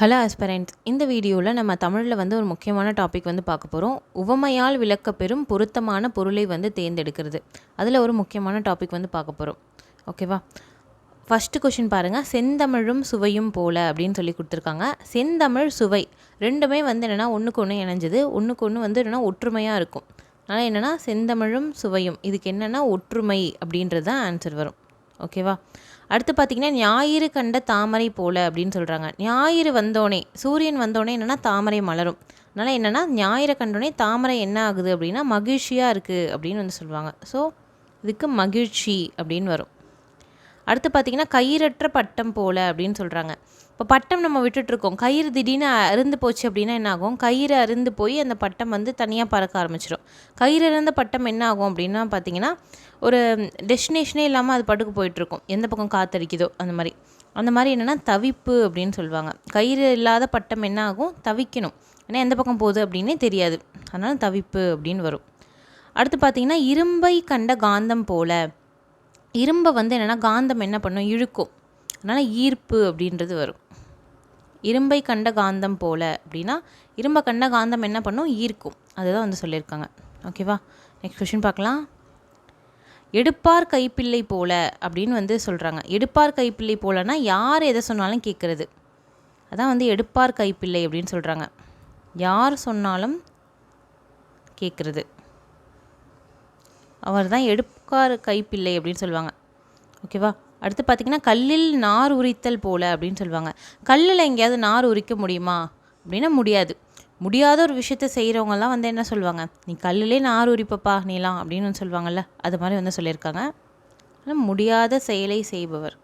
Hello ஆஸ்பரண்ட்ஸ் இந்த வீடியோவில் நம்ம தமிழில் வந்து ஒரு முக்கியமான டாபிக் வந்து பார்க்க போகிறோம் உவமையால் விளக்கப்பெறும் பொருத்தமான பொருளை வந்து தேர்ந்தெடுக்கிறது. அதில் ஒரு முக்கியமான டாபிக் வந்து பார்க்க போகிறோம் ஓகேவா ஃபஸ்ட்டு கொஷின் பாருங்கள் செந்தமிழும் சுவையும் போல அப்படின்னு சொல்லி கொடுத்துருக்காங்க. செந்தமிழ் சுவை ரெண்டுமே வந்து என்னென்னா ஒன்றுக்கு ஒன்று இணைஞ்சது. ஒன்றுக்கு ஒன்று வந்து என்னென்னா ஒற்றுமையாக இருக்கும். அதனால் என்னென்னா செந்தமிழும் சுவையும். இதுக்கு என்னென்னா ஒற்றுமை அப்படின்றது தான் ஆன்சர் வரும். ஓகேவா அடுத்து பார்த்திங்கன்னா ஞாயிறு கண்ட தாமரை போல அப்படின்னு சொல்கிறாங்க ஞாயிறு வந்தோடனே சூரியன் வந்தோடனே என்னென்னா தாமரை மலரும். அதனால் என்னென்னா ஞாயிறு கண்டோடனே தாமரை என்ன ஆகுது அப்படின்னா மகிழ்ச்சியாக இருக்குது அப்படின்னு வந்து சொல்லுவாங்க. ஸோ இதுக்கு மகிழ்ச்சி அப்படின்னு வரும். அடுத்து பார்த்திங்கன்னா கயிறற்ற பட்டம் போல அப்படின்னு சொல்கிறாங்க இப்போ பட்டம் நம்ம விட்டுட்ருக்கோம் கயிறு திடீர்னு அருந்து போச்சு அப்படின்னா என்ன ஆகும் கயிறு அருந்து போய் அந்த பட்டம் வந்து தனியாக பறக்க ஆரம்பிச்சிடும் கயிறு இறந்த பட்டம் என்ன ஆகும் அப்படின்னா பார்த்தீங்கன்னா ஒரு டெஸ்டினேஷனே இல்லாமல் அது பட்டுக்கு போயிட்டுருக்கும். எந்த பக்கம் காத்தடிக்குதோ அந்த மாதிரி. அந்த மாதிரி என்னென்னா தவிப்பு அப்படின்னு சொல்லுவாங்க. கயிறு இல்லாத பட்டம் என்ன ஆகும் தவிக்கணும். ஏன்னா எந்த பக்கம் போகுது அப்படின்னே தெரியாது. அதனால் தவிப்பு அப்படின்னு வரும். அடுத்து பார்த்திங்கன்னா இரும்பை கண்ட காந்தம் போல் இரும்பை வந்து என்னென்னா காந்தம் என்ன பண்ணும்? இழுக்கும். அதனால் ஈர்ப்பு அப்படின்றது வரும். இரும்பை கண்ட காந்தம் போல. அப்படின்னா இரும்பை கண்ட காந்தம் என்ன பண்ணும்? ஈர்க்கும். அதுதான் வந்து சொல்லியிருக்காங்க. ஓகேவா நெக்ஸ்ட் கொஷின் பார்க்கலாம். எடுப்பார் கைப்பிள்ளை போல அப்படின்னு வந்து சொல்கிறாங்க எடுப்பார் கைப்பிள்ளை போலனா யார் எதை சொன்னாலும் கேட்குறது? அதான் வந்து எடுப்பார் கைப்பிள்ளை அப்படின்னு சொல்கிறாங்க யார் சொன்னாலும் கேட்குறது. அவர் தான் எடுப்பார் கைப்பிள்ளை அப்படின்னு சொல்லுவாங்க. ஓகேவா அடுத்து பார்த்திங்கன்னா கல்லில் நார் உரித்தல் போல அப்படின்னு சொல்லுவாங்க. கல்லில் எங்கேயாவது நார் உரிக்க முடியுமா? அப்படின்னா முடியாது. முடியாத ஒரு விஷயத்த செய்கிறவங்கலாம் வந்து என்ன சொல்லுவாங்க? நீ கல்லிலே நார் உரிப்பப்பா நீலாம் அப்படின்னு வந்து சொல்லுவாங்கள்ல அது மாதிரி வந்து சொல்லியிருக்காங்க. ஆனால் முடியாத செயலை செய்பவர்.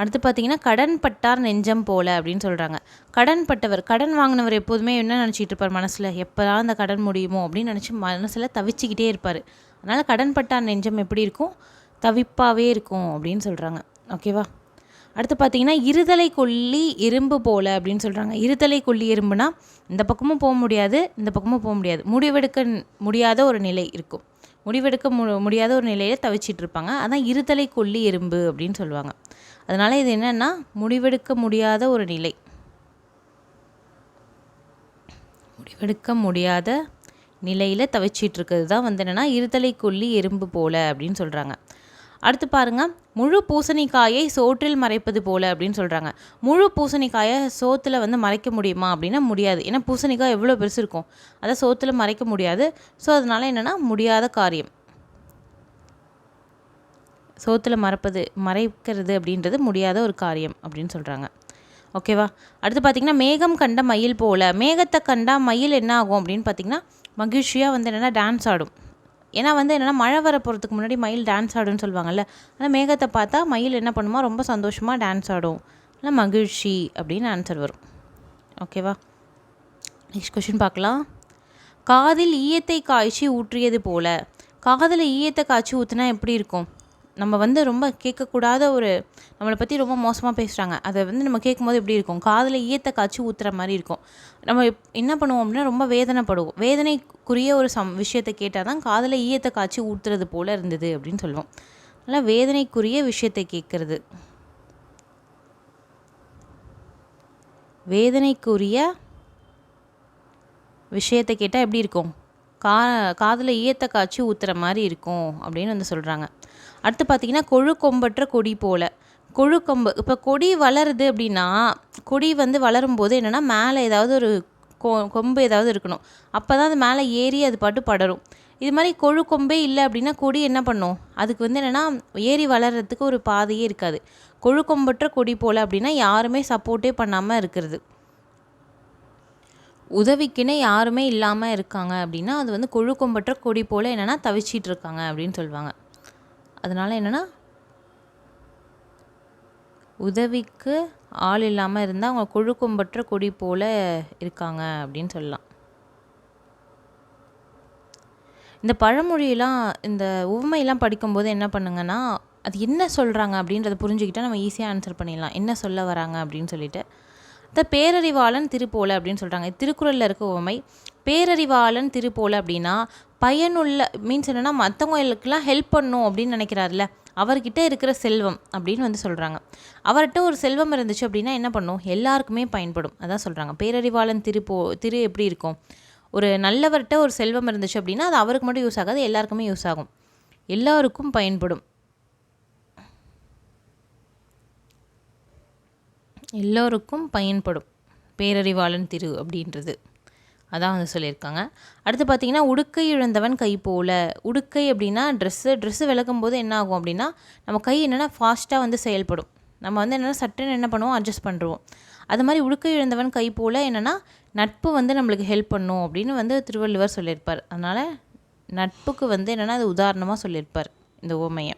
அடுத்து பார்த்தீங்கன்னா கடன் பட்டார் நெஞ்சம் போல அப்படின்னு சொல்கிறாங்க கடன் பட்டவர் கடன் வாங்கினவர் எப்போதுமே என்ன நினச்சிட்டு இருப்பார் மனசில்? எப்போதான் அந்த கடன் முடியுமோ அப்படின்னு நினச்சி மனசில் தவிச்சிக்கிட்டே இருப்பார். அதனால் கடன் பட்டார் நெஞ்சம் எப்படி இருக்கும்? தவிப்பாகவே இருக்கும் அப்படின்னு சொல்கிறாங்க ஓகேவா அடுத்து பார்த்தீங்கன்னா இருதலை கொல்லி எறும்பு போல அப்படின்னு சொல்கிறாங்க இருதலை கொல்லி எறும்புனா இந்த பக்கமும் போக முடியாது இந்த பக்கமும் போக முடியாது. முடிவெடுக்க முடியாத ஒரு நிலை இருக்கும். முடிவெடுக்க மு முடியாத ஒரு நிலையில் தவிச்சிட்டு இருப்பாங்க. அதான் இருதலை கொல்லி எறும்பு அப்படின்னு சொல்லுவாங்க. அதனால் இது என்னென்னா முடிவெடுக்க முடியாத ஒரு நிலை. முடிவெடுக்க முடியாத நிலையில் தவிச்சிட்டு இருக்கிறது தான் வந்து என்னென்னா இருதலை கொல்லி எறும்பு போல அப்படின்னு சொல்கிறாங்க அடுத்து பாருங்கள் முழு பூசணிக்காயை சோற்றில் மறைப்பது போல அப்படின்னு சொல்கிறாங்க முழு பூசணிக்காயை சோத்தில் வந்து மறைக்க முடியுமா அப்படின்னா முடியாது. ஏன்னா பூசணிக்காய் எவ்வளோ பெருசு இருக்கும். அதை சோத்தில் மறைக்க முடியாது. ஸோ அதனால் என்னென்னா முடியாத காரியம். சோத்தில் மறப்பது மறைக்கிறது அப்படின்றது முடியாத ஒரு காரியம் அப்படின்னு சொல்கிறாங்க ஓகேவா அடுத்து பார்த்திங்கன்னா மேகம் கண்ட மயில் போல். மேகத்தை கண்டா மயில் என்ன ஆகும் அப்படின்னு பார்த்திங்கன்னா மகிழ்ச்சியாக வந்து என்னென்னா டான்ஸ் ஆடும். ஏன்னா வந்து என்னென்னா மழை வர போகிறதுக்கு முன்னாடி மயில் டான்ஸ் ஆடும்னு சொல்லுவாங்கல்ல. ஆனால் மேகத்தை பார்த்தா மயில் என்ன பண்ணுமா? ரொம்ப சந்தோஷமாக டான்ஸ் ஆடும். இல்லை மகிழ்ச்சி அப்படின்னு ஆன்சர் வரும். ஓகேவா நெக்ஸ்ட் கொஷின் பார்க்கலாம். காதில் ஈயத்தை காய்ச்சி ஊற்றியது போல. காதில் ஈயத்தை காய்ச்சி ஊற்றினா எப்படி இருக்கும்? நம்ம வந்து ரொம்ப கேட்கக்கூடாத ஒரு நம்மளை பற்றி ரொம்ப மோசமாக பேசுகிறாங்க அதை வந்து நம்ம கேட்கும்போது எப்படி இருக்கும்? காதில் ஈயத்தை காய்ச்சி ஊற்றுற மாதிரி இருக்கும். நம்ம என்ன பண்ணுவோம் அப்படின்னா ரொம்ப வேதனைப்படுவோம். வேதனைக்குரிய ஒரு சம் விஷயத்தை கேட்டால் தான் காதில் ஈயத்தை காய்ச்சி ஊற்றுறது போல் இருந்தது அப்படின்னு சொல்லுவோம். அதனால் வேதனைக்குரிய விஷயத்தை கேட்குறது. வேதனைக்குரிய விஷயத்தை கேட்டால் எப்படி இருக்கும்? கா காதில் ஈயத்தை காய்ச்சி ஊற்றுற மாதிரி இருக்கும் அப்படின்னு வந்து சொல்கிறாங்க அடுத்து பார்த்திங்கன்னா கொழு கொம்பற்ற கொடி போல். கொழு கொம்பு. இப்போ கொடி வளருது அப்படின்னா கொடி வந்து வளரும் போது என்னென்னா மேலே ஏதாவது ஒரு கொ கொம்பு ஏதாவது இருக்கணும். அப்போ தான் அது மேலே ஏறி அது பாட்டு படரும். இது மாதிரி கொழு கொம்பே இல்லை அப்படின்னா கொடி என்ன பண்ணும்? அதுக்கு வந்து என்னென்னா ஏறி வளர்கிறதுக்கு ஒரு பாதையே இருக்காது. கொழு கொம்பற்ற கொடி போல் அப்படின்னா யாருமே சப்போர்ட்டே பண்ணாமல் இருக்கிறது. உதவிக்குன்னே யாருமே இல்லாமல் இருக்காங்க அப்படின்னா அது வந்து கொழு கொம்பற்ற கொடி போல் என்னென்னா தவிச்சிட்டு இருக்காங்க அப்படின்னு சொல்லுவாங்க. அதனால் என்னென்னா உதவிக்கு ஆள் இல்லாமல் இருந்தால் அவங்க கொழு கொடி போல் இருக்காங்க அப்படின்னு சொல்லலாம். இந்த பழமொழியெல்லாம் இந்த உவமையெல்லாம் படிக்கும்போது என்ன பண்ணுங்கன்னா அது என்ன சொல்கிறாங்க அப்படின்றத புரிஞ்சுக்கிட்டால் நம்ம ஈஸியாக ஆன்சர் பண்ணிடலாம். என்ன சொல்ல வராங்க அப்படின்னு சொல்லிட்டு. த பேரறிவாளன் திருப்போல அப்படின்னு சொல்கிறாங்க திருக்குறளில் இருக்க உவமை. பேரறிவாளன் திருப்போல் அப்படின்னா பயனுள்ள மீன்ஸ் என்னென்னா மற்றவங்களுக்கெல்லாம் ஹெல்ப் பண்ணும் அப்படின்னு நினைக்கிறாருல அவர்கிட்ட இருக்கிற செல்வம் அப்படின்னு வந்து சொல்கிறாங்க அவர்கிட்ட ஒரு செல்வம் இருந்துச்சு அப்படின்னா என்ன பண்ணும்? எல்லாருக்குமே பயன்படும். அதான் சொல்கிறாங்க பேரறிவாளன் திருப்போ திரு எப்படி இருக்கும்? ஒரு நல்லவர்கிட்ட ஒரு செல்வம் இருந்துச்சு அப்படின்னா அது அவருக்கு மட்டும் யூஸ் ஆகாது எல்லாருக்குமே யூஸ் ஆகும். எல்லாருக்கும் பயன்படும். எல்லோருக்கும் பயன்படும். பேரறிவாளன் திரு அப்படின்றது. அதான் வந்து சொல்லியிருக்காங்க. அடுத்து பார்த்தீங்கன்னா உடுக்கை இழந்தவன் கை போல. உடுக்கை அப்படின்னா ட்ரெஸ்ஸு ட்ரெஸ்ஸு விளக்கும் போது என்ன ஆகும் அப்படின்னா நம்ம கை என்னென்னா ஃபாஸ்ட்டாக வந்து செயல்படும். நம்ம வந்து என்னென்னா சட்டுன்னு என்ன பண்ணுவோம்? அட்ஜஸ்ட் பண்ணுறோம் அது மாதிரி உடுக்கை இழந்தவன் கை போல் என்னென்னா நட்பு வந்து நம்மளுக்கு ஹெல்ப் பண்ணும் அப்படின்னு வந்து திருவள்ளுவர் சொல்லியிருப்பார். அதனால் நட்புக்கு வந்து என்னென்னா அது உதாரணமாக சொல்லியிருப்பார் இந்த ஓமையை.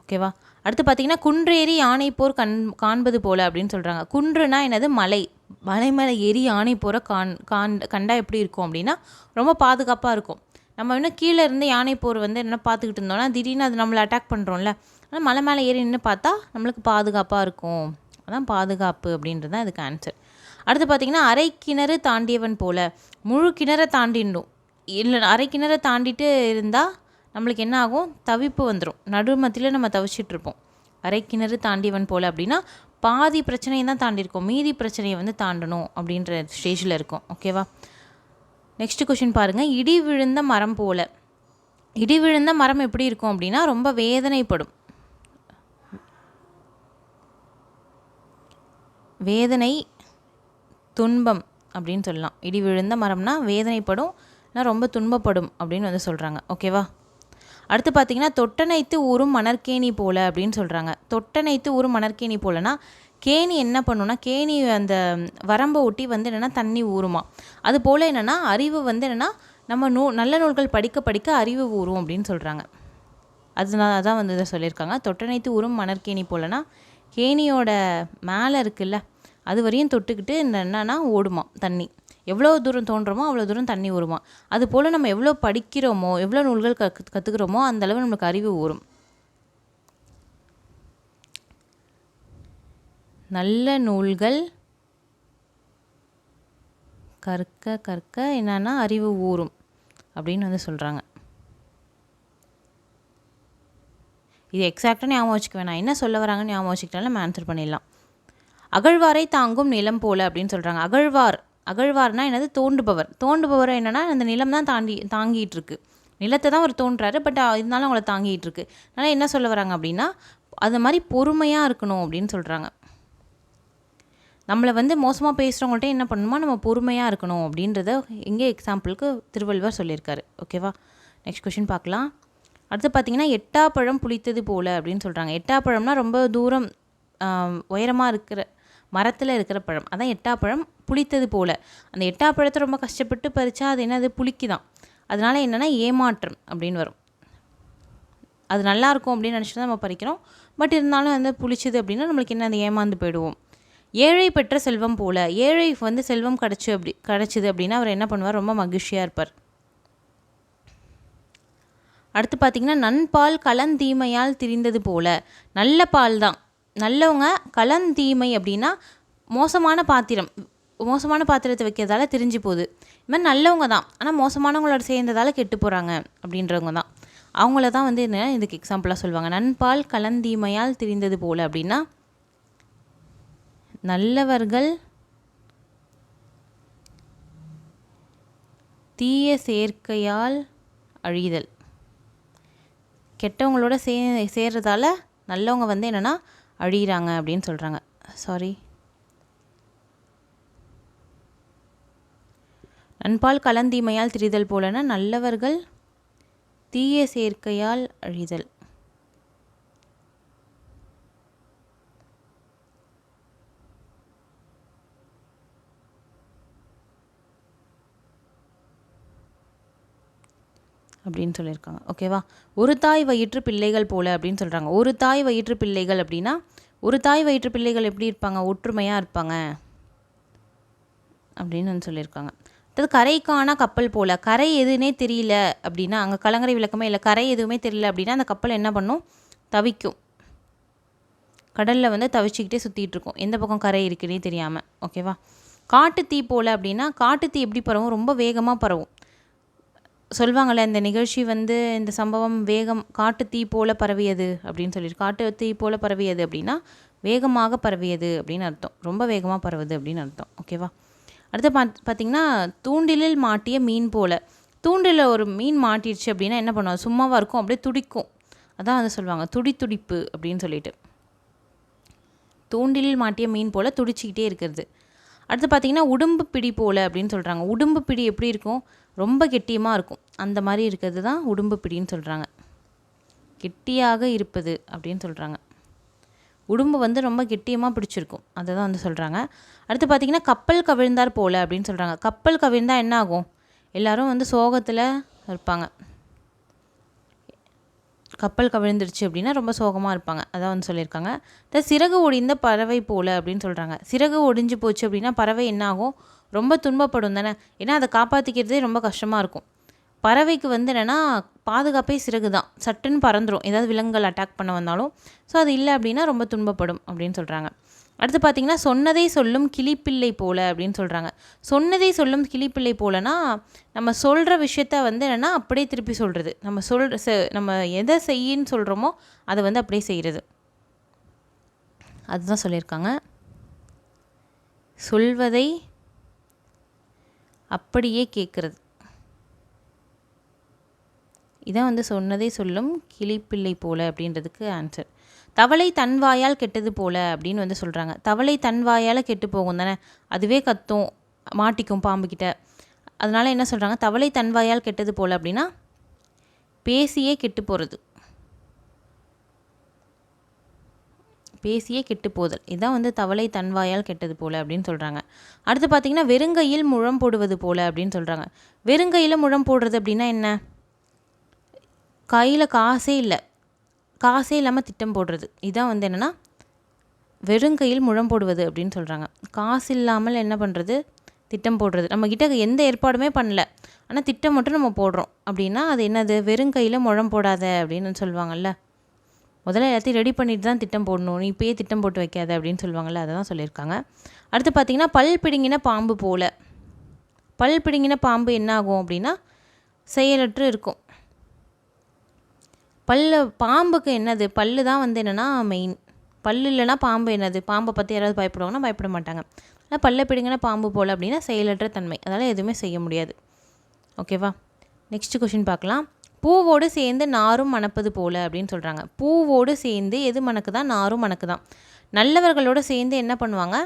ஓகேவா அடுத்து பார்த்தீங்கன்னா குன்றேறி யானை போர் கண் காண்பது போல் அப்படின்னு சொல்கிறாங்க குன்றுனா என்னது? மலை. மலை மேலே ஏறி யானை போகிற கான் கான் கண்டா எப்படி இருக்கும் அப்படின்னா ரொம்ப பாதுகாப்பாக இருக்கும். நம்ம இன்னும் கீழே இருந்து யானை போர் வந்து என்ன பார்த்துக்கிட்டு இருந்தோம்னா திடீர்னு அது நம்மளை அட்டாக் பண்ணுறோம்ல ஆனால் மலை மேலே ஏறி நின்று பார்த்தா நம்மளுக்கு பாதுகாப்பாக இருக்கும். அதான் பாதுகாப்பு அப்படின்றது தான் இதுக்கு ஆன்சர் அடுத்து பார்த்திங்கன்னா அரை கிணறு தாண்டியவன் போல். முழு கிணறை தாண்டிடணும். இல்லை அரை கிணறை தாண்டிட்டு இருந்தால் நம்மளுக்கு என்ன ஆகும்? தவிப்பு வந்துடும் நடுமத்தியில் நம்ம தவிச்சிட்ருப்போம் அரை கிணறு தாண்டியவன் போல் அப்படின்னா பாதி பிரச்சனையை தான் தாண்டியிருக்கோம். மீதி பிரச்சனையை வந்து தாண்டணும் அப்படின்ற ஸ்டேஜில் இருக்கும். ஓகேவா நெக்ஸ்ட் கொஷின் பாருங்கள் இடி விழுந்த மரம் போல். இடி விழுந்த மரம் எப்படி இருக்கும் அப்படின்னா ரொம்ப வேதனைப்படும். வேதனை துன்பம் அப்படின்னு சொல்லலாம். இடி விழுந்த மரம்னா வேதனைப்படும் ரொம்ப துன்பப்படும் அப்படின்னு வந்து சொல்கிறாங்க ஓகேவா அடுத்து பார்த்தீங்கன்னா தொட்டனைத்து ஊரும் மணற்கேணி போல் அப்படின்னு சொல்கிறாங்க தொட்டனைத்து ஊரும் மணற்கேணி போலனா கேணி என்ன பண்ணுன்னா கேணி அந்த வரம்பை ஒட்டி வந்து என்னென்னா தண்ணி ஊறுமா. அது போல் என்னென்னா அறிவு வந்து என்னென்னா நம்ம நூ நல்ல நூல்கள் படிக்க படிக்க அறிவு ஊறும் அப்படின்னு சொல்கிறாங்க அதனால தான் வந்து இதை சொல்லியிருக்காங்க. தொட்டனைத்து ஊரும் மணற்கேணி போலனா கேணியோட மேலே இருக்குல்ல அது வரையும் தொட்டுக்கிட்டு என்னென்னா ஓடுமா தண்ணி. எவ்வளோ தூரம் தோன்றமோ அவ்வளோ தூரம் தண்ணி ஊறுமா. அது போல் நம்ம எவ்வளோ படிக்கிறோமோ எவ்வளோ நூல்கள் கற்று கற்றுக்குறோமோ அந்தளவு நம்மளுக்கு அறிவு ஊறும். நல்ல நூல்கள் கற்க கற்க என்னன்னா அறிவு ஊறும் அப்படின்னு வந்து சொல்கிறாங்க இது எக்ஸாக்டாக ஞாபகம் வச்சுக்க வேணாம். என்ன சொல்ல வராங்கன்னு ஞாபகம் வச்சுக்கிட்டாலும் நம்ம ஆன்சர் பண்ணிடலாம். அகழ்வாரை தாங்கும் நிலம் போல அப்படின்னு சொல்கிறாங்க அகழ்வார் அகழ்வார்னா என்னது? தோண்டுபவர் தோண்டுபவர் என்னென்னா அந்த நிலம் தான் தாண்டி தாங்கிட்டு இருக்கு நிலத்தை தான் அவர் தோன்றாரு பட் இருந்தாலும் அவங்கள தாங்கிட்டு இருக்கு அதனால் என்ன சொல்ல வராங்க அப்படின்னா அது மாதிரி பொறுமையாக இருக்கணும் அப்படின்னு சொல்கிறாங்க நம்மளை வந்து மோசமாக பேசுகிறவங்கள்ட்ட என்ன பண்ணணுமா? நம்ம பொறுமையாக இருக்கணும் அப்படின்றத இங்கே எக்ஸாம்பிளுக்கு திருவள்ளுவர் சொல்லியிருக்காரு. ஓகேவா நெக்ஸ்ட் கொஷின் பார்க்கலாம். அடுத்து பார்த்தீங்கன்னா எட்டாப்பழம் புளித்தது போல் அப்படின்னு சொல்கிறாங்க எட்டாப்பழம்னா ரொம்ப தூரம் உயரமாக இருக்கிற மரத்தில் இருக்கிற பழம். அதான் எட்டாப்பழம் புளித்தது போல். அந்த எட்டாப்பழத்தை ரொம்ப கஷ்டப்பட்டு பறித்தா அது என்னது புளிக்கு தான் அதனால் என்னென்னா ஏமாற்றம் அப்படின்னு வரும். அது நல்லாயிருக்கும் அப்படின்னு நினச்சி தான் நம்ம பறிக்கிறோம். பட் இருந்தாலும் வந்து புளிச்சது அப்படின்னா நம்மளுக்கு என்ன அந்த ஏமாந்து போயிடுவோம். ஏழை பெற்ற செல்வம் போல் ஏழை வந்து செல்வம் கிடச்சி அப்படி கிடச்சிது அப்படின்னா அவர் என்ன பண்ணுவார்? ரொம்ப மகிழ்ச்சியாக இருப்பார். அடுத்து பார்த்திங்கன்னா நன்பால் கலந்தீமையால் திரிந்தது போல் நல்ல பால் தான் நல்லவங்க கலந்தீமை அப்படின்னா மோசமான பாத்திரம். மோசமான பாத்திரத்தை வைக்கிறதால திரிஞ்சு போகுது. இது மாதிரி நல்லவங்க தான். ஆனால் மோசமானவங்களோட சேர்ந்ததால் கெட்டு போகிறாங்க அப்படின்றவங்க தான். அவங்கள தான் வந்து என்ன இதுக்கு எக்ஸாம்பிளாக சொல்லுவாங்க. நண்பால் கலந்தீமையால் திரிந்தது போல் அப்படின்னா நல்லவர்கள் தீய சேர்க்கையால் அழிதல். கெட்டவங்களோட சே சேர்றதால நல்லவங்க வந்து என்னென்னா அழியிறாங்க அப்படின்னு சொல்கிறாங்க சாரி நண்பால் கலந்தீமையால் திரிதல் போலன நல்லவர்கள் தீய சேர்க்கையால் அழிதல். அப்படின்னு சொல்லியிருக்காங்க. ஓகேவா ஒரு தாய் வயிற்று பிள்ளைகள் போல அப்படின்னு சொல்கிறாங்க ஒரு தாய் வயிற்று பிள்ளைகள் அப்படின்னா ஒரு தாய் வயிற்று பிள்ளைகள் எப்படி இருப்பாங்க? ஒற்றுமையாக இருப்பாங்க. அப்படின்னு வந்து சொல்லியிருக்காங்க. அதாவது கரைக்கான கப்பல் போல். கரை எதுனே தெரியல அப்படின்னா அங்கே கலங்கரை விளக்கமே இல்லை கரை எதுவுமே தெரியல அப்படின்னா அந்த கப்பல் என்ன பண்ணும்? தவிக்கும். கடலில் வந்து தவிச்சிக்கிட்டே சுற்றிட்டு இருக்கும். எந்த பக்கம் கரை இருக்குன்னே தெரியாமல் ஓகேவா காட்டுத்தீ போல் அப்படின்னா காட்டுத்தீ எப்படி பரவும்? ரொம்ப வேகமாக பரவும். சொல்லுவாங்கள்ல இந்த நிகழ்ச்சி வந்து இந்த சம்பவம் வேகம் காட்டு தீ போல பரவியது அப்படின்னு சொல்லிட்டு தீ போல பரவியது அப்படின்னா வேகமாக பரவியது அப்படின்னு அர்த்தம். ரொம்ப வேகமாக பரவுது அப்படின்னு அர்த்தம். ஓகேவா அடுத்து பாத் பார்த்தீங்கன்னா தூண்டிலில் மாட்டிய மீன் போல. தூண்டிலில் ஒரு மீன் மாட்டிடுச்சு அப்படின்னா என்ன பண்ணுவோம் சும்மாவாக இருக்கும் அப்படியே துடிக்கும். அதான் வந்து சொல்லுவாங்க துடி துடிப்பு அப்படின்னு சொல்லிட்டு. தூண்டிலில் மாட்டிய மீன் போல் துடிச்சிக்கிட்டே இருக்கிறது. அடுத்து பார்த்தீங்கன்னா உடும்பு பிடி போல் அப்படின்னு சொல்கிறாங்க உடும்பு பிடி எப்படி இருக்கும்? ரொம்ப கெட்டியமாக இருக்கும். அந்த மாதிரி இருக்கிறது தான் உடும்பு பிடின்னு சொல்கிறாங்க கெட்டியாக இருப்பது அப்படின்னு சொல்கிறாங்க உடும்பு வந்து ரொம்ப கெட்டியமாக பிடிச்சிருக்கும். அதை தான் வந்து சொல்கிறாங்க அடுத்து பார்த்திங்கன்னா கப்பல் கவிழ்ந்தார் போல் அப்படின்னு சொல்கிறாங்க கப்பல் கவிழ்ந்தால் என்ன ஆகும்? எல்லோரும் வந்து சோகத்தில் இருப்பாங்க. கப்பல் கவிழ்ந்துருச்சு அப்படின்னா ரொம்ப சோகமாக இருப்பாங்க. அதான் வந்து சொல்லியிருக்காங்க. த சிறகு ஒடிந்த பறவை போல் அப்படின்னு சொல்கிறாங்க சிறகு ஒடிஞ்சு போச்சு அப்படின்னா பறவை என்ன ஆகும் ரொம்ப துன்பப்படும் தானே. ஏன்னா அதை காப்பாற்றிக்கிறதே ரொம்ப கஷ்டமாக இருக்கும். பறவைக்கு வந்து என்னென்னா பாதுகாப்பே சிறகு தான். சட்டுன்னு பறந்துடும் ஏதாவது விலங்குகள் அட்டாக் பண்ண வந்தாலும். ஸோ அது இல்லை அப்படின்னா ரொம்ப துன்பப்படும் அப்படின்னு சொல்கிறாங்க அடுத்து பார்த்தீங்கன்னா சொன்னதை சொல்லும் கிளிப்பிள்ளை போல அப்படின்னு சொல்கிறாங்க சொன்னதை சொல்லும் கிளிப்பிள்ளை போலனா நம்ம சொல்கிற விஷயத்த வந்து என்னென்னா அப்படியே திருப்பி சொல்கிறது நம்ம சொல் நம்ம எதை செய்யின்னு சொல்கிறோமோ அதை வந்து அப்படியே செய்கிறது அதுதான் சொல்லியிருக்காங்க. சொல்வதை அப்படியே கேட்குறது இதான் வந்து சொன்னதை சொல்லும் கிளிப்பிள்ளை போல அப்படின்றதுக்கு ஆன்சர். தவளை தன் வாயால் கெட்டது போல அப்படின்னு வந்து சொல்கிறாங்க தவளை தன் வாயால் கெட்டு போகும் தானே? அதுவே கத்தும் மாட்டிக்கும் பாம்புக்கிட்ட அதனால் என்ன சொல்கிறாங்க தவளை தன் வாயால் கெட்டது போல் அப்படின்னா பேசியே கெட்டு போகிறது பேசியே கெட்டு போதல். இதுதான் வந்து தவளை தன்வாயால் கெட்டது போல் அப்படின்னு சொல்கிறாங்க அடுத்து பார்த்திங்கன்னா வெறுங்கையில் முழம் போடுவது போல் அப்படின்னு சொல்கிறாங்க வெறுங்கையில் முழம் போடுறது அப்படின்னா என்ன? கையில் காசே இல்லை. காசே இல்லாமல் திட்டம் போடுறது. இதான் வந்து என்னென்னா வெறுங்கையில் முழம் போடுவது அப்படின்னு சொல்கிறாங்க காசு இல்லாமல் என்ன பண்ணுறது திட்டம் போடுறது. நம்மக்கிட்ட எந்த ஏற்பாடுமே பண்ணல. ஆனால் திட்டம் மட்டும் நம்ம போடுறோம். அப்படின்னா அது என்னது? வெறுங்கையில் முழம் போடாத அப்படின்னு சொல்லுவாங்கல்ல. முதல்ல எல்லாத்தையும் ரெடி பண்ணிட்டு தான் திட்டம் போடணும். நீ இப்போயே திட்டம் போட்டு வைக்காத அப்படின்னு சொல்லுவாங்கள்ல அதை தான் சொல்லியிருக்காங்க. அடுத்து பார்த்திங்கன்னா பல் பிடுங்கின பாம்பு போல். பல் பிடுங்கின பாம்பு என்ன ஆகும் அப்படின்னா செயலற்று இருக்கும். பல்லு பாம்புக்கு என்னது? பல்லு தான் வந்து என்னென்னா மெயின் பல் இல்லைனா பாம்பு என்னது? பாம்பை பற்றி யாராவது பயப்படுவாங்கன்னா பயப்பட மாட்டாங்க. ஆனால் பல்ல பிடுங்கின பாம்பு போல் அப்படின்னா செயலற்ற தன்மை. அதனால் எதுவுமே செய்ய முடியாது. ஓகேவா நெக்ஸ்ட் கொஷின் பார்க்கலாம். பூவோடு சேர்ந்து நாரும் மணப்பது போல் அப்படின்னு சொல்கிறாங்க பூவோடு சேர்ந்து எது மணக்கு தான் நாரும் மணக்கு தான் நல்லவர்களோடு சேர்ந்து என்ன பண்ணுவாங்க?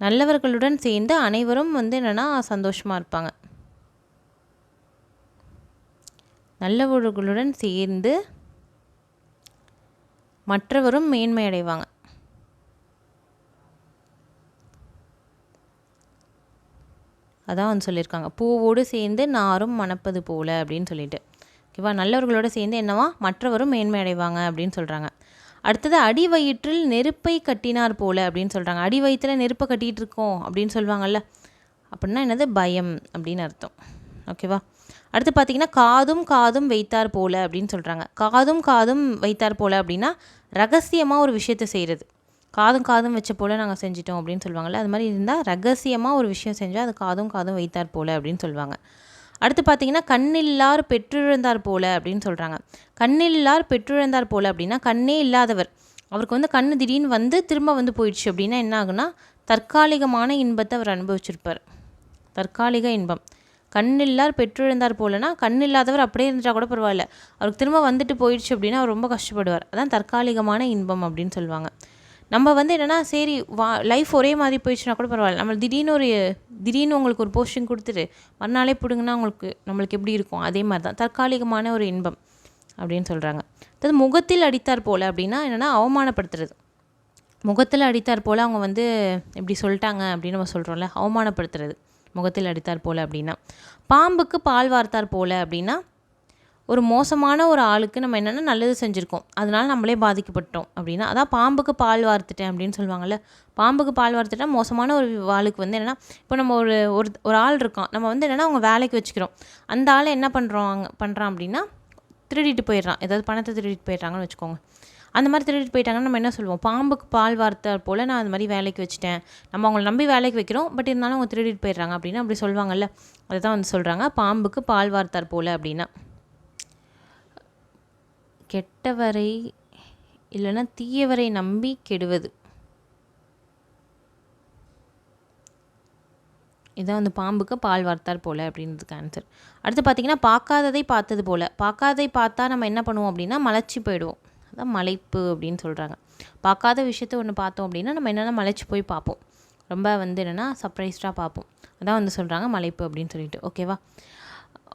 நல்லவர்களுடன் சேர்ந்து அனைவரும் வந்து என்னென்னா சந்தோஷமாக இருப்பாங்க. நல்லவர்களுடன் சேர்ந்து மற்றவரும் மேன்மை அடைவாங்க அதான் வந்து சொல்லியிருக்காங்க. பூவோடு சேர்ந்து நாரும் மணப்பது போல அப்படின்னு சொல்லிட்டு. ஓகேவா? நல்லவர்களோடு சேர்ந்து என்னவா? மற்றவரும் மேன்மை அடைவாங்க அப்படின்னு சொல்கிறாங்க அடுத்தது அடி வயிற்றில் நெருப்பை கட்டினார் போல அப்படின்னு சொல்கிறாங்க அடி வயிற்றில் நெருப்பை கட்டிகிட்டு இருக்கோம் அப்படின்னு சொல்லுவாங்கள்ல அப்படின்னா என்னது? பயம் அப்படின்னு அர்த்தம். ஓகேவா? அடுத்து பார்த்திங்கன்னா காதும் காதும் வைத்தார் போல அப்படின்னு சொல்கிறாங்க காதும் காதும் வைத்தார் போல அப்படின்னா ரகசியமாக ஒரு விஷயத்தை செய்கிறது காதும் காதும் வச்ச போல் நாங்கள் செஞ்சிட்டோம் அப்படின்னு சொல்லுவாங்கள்ல அது மாதிரி இருந்தால் ரகசியமாக ஒரு விஷயம் செஞ்சால் அது காதும் காதும் வைத்தார் போல் அப்படின்னு சொல்லுவாங்க. அடுத்து பார்த்தீங்கன்னா கண்ணில்லார் பெற்றிழந்தார் போல் அப்படின்னு சொல்கிறாங்க கண்ணில்லார் பெற்றிழந்தார் போல் அப்படின்னா கண்ணே இல்லாதவர். அவருக்கு வந்து கண் திடீர்னு வந்து திரும்ப வந்து போயிடுச்சு அப்படின்னா என்ன ஆகுனா தற்காலிகமான இன்பத்தை அவர் அனுபவிச்சிருப்பார். தற்காலிக இன்பம். கண்ணில்லார் பெற்றிருந்தார் போலனா கண் இல்லாதவர் அப்படியே இருந்துட்டா கூட பரவாயில்ல. அவருக்கு திரும்ப வந்துட்டு போயிடுச்சு அப்படின்னா அவர் ரொம்ப கஷ்டப்படுவார். அதான் தற்காலிகமான இன்பம் அப்படின்னு சொல்லுவாங்க. நம்ம வந்து என்னென்னா சரி வா லைஃப் ஒரே மாதிரி போயிடுச்சுன்னா கூட பரவாயில்ல. நம்ம திடீர்னு ஒரு திடீர்னு உங்களுக்கு ஒரு போஸ்டிங் கொடுத்துட்டு மறுநாளே பிடுங்கன்னா உங்களுக்கு நம்மளுக்கு எப்படி இருக்கும்? அதே மாதிரி தான். தற்காலிகமான ஒரு இன்பம் அப்படின்னு சொல்கிறாங்க அதாவது முகத்தில் அடித்தார் போல் அப்படின்னா என்னென்னா அவமானப்படுத்துறது. முகத்தில் அடித்தார் போல் அவங்க வந்து இப்படி சொல்லிட்டாங்க அப்படின்னு நம்ம சொல்கிறோம்ல அவமானப்படுத்துறது. முகத்தில் அடித்தார் போல் அப்படின்னா பாம்புக்கு பால் வார்த்தார் போல் அப்படின்னா ஒரு மோசமான ஒரு ஆளுக்கு நம்ம என்னென்னா நல்லது செஞ்சுருக்கோம். அதனால் நம்மளே பாதிக்கப்பட்டோம் அப்படின்னா அதான் பாம்புக்கு பால் வார்த்துட்டேன் அப்படின்னு சொல்லுவாங்கள்ல பாம்புக்கு பால் வார்த்துட்டா மோசமான ஒரு ஆளுக்கு வந்து என்னென்னா இப்போ நம்ம ஒரு ஒரு ஒரு ஆள் இருக்கோம் நம்ம வந்து என்னென்னா அவங்க வேலைக்கு வச்சுக்கிறோம். அந்த ஆளை என்ன பண்ணுறோம் பண்ணுறான் அப்படின்னா திருடிட்டு போயிடுறான். ஏதாவது பணத்தை திருடிட்டு போயிடுறாங்கன்னு வச்சுக்கோங்க. அந்த மாதிரி திருடிட்டு போயிட்டாங்கன்னா நம்ம என்ன சொல்லுவோம்? பாம்புக்கு பால் வார்த்தார் போல் நான் அந்த மாதிரி வேலைக்கு வச்சுட்டேன். நம்ம அவங்கள நம்பி வேலைக்கு வைக்கிறோம். பட் இருந்தாலும் அவங்க திருடிட்டு போயிடுறாங்க அப்படின்னா அப்படி சொல்லுவாங்கல்ல. அதுதான் வந்து சொல்கிறாங்க பாம்புக்கு பால் வார்த்தார் போல் அப்படின்னா. கெட்டவரை இல்லைன்னா தீயவரை நம்பி கெடுவது. இதான் வந்து பாம்புக்கு பால் வார்த்தார் போல் அப்படின்றதுக்கு ஆன்சர் அடுத்து பார்த்தீங்கன்னா பார்க்காததை பார்த்தது போல். பார்க்காததை பார்த்தா நம்ம என்ன பண்ணுவோம் அப்படின்னா மலச்சி போயிடுவோம். அதான் மலைப்பு அப்படின்னு சொல்கிறாங்க பார்க்காத விஷயத்த ஒன்று பார்த்தோம் அப்படின்னா நம்ம என்னென்னா மலைச்சி போய் பார்ப்போம். ரொம்ப வந்து என்னென்னா சர்ப்ரைஸ்டாக பார்ப்போம். அதான் வந்து சொல்கிறாங்க மலைப்பு அப்படின்னு சொல்லிட்டு. ஓகேவா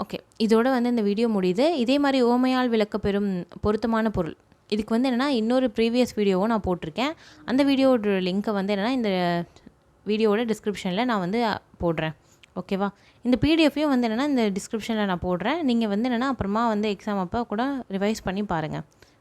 ஓகே இதோட வந்து இந்த வீடியோ முடியுது. இதே மாதிரி ஓமையால் விளக்க பெறும் பொருத்தமான பொருள். இதுக்கு வந்து என்னென்னா இன்னொரு ப்ரீவியஸ் வீடியோவும் நான் போட்டிருக்கேன். அந்த வீடியோட லிங்க்கை வந்து என்னென்னா இந்த வீடியோவோட டிஸ்கிரிப்ஷனில் நான் வந்து போடுறேன். ஓகேவா இந்த பிடிஎஃப்பையும் வந்து என்னென்னா இந்த டிஸ்கிரிப்ஷனில் நான் போடுறேன். நீங்கள் வந்து என்னென்னா அப்புறமா வந்து எக்ஸாம் அப்போ கூட ரிவைஸ் பண்ணி பாருங்கள்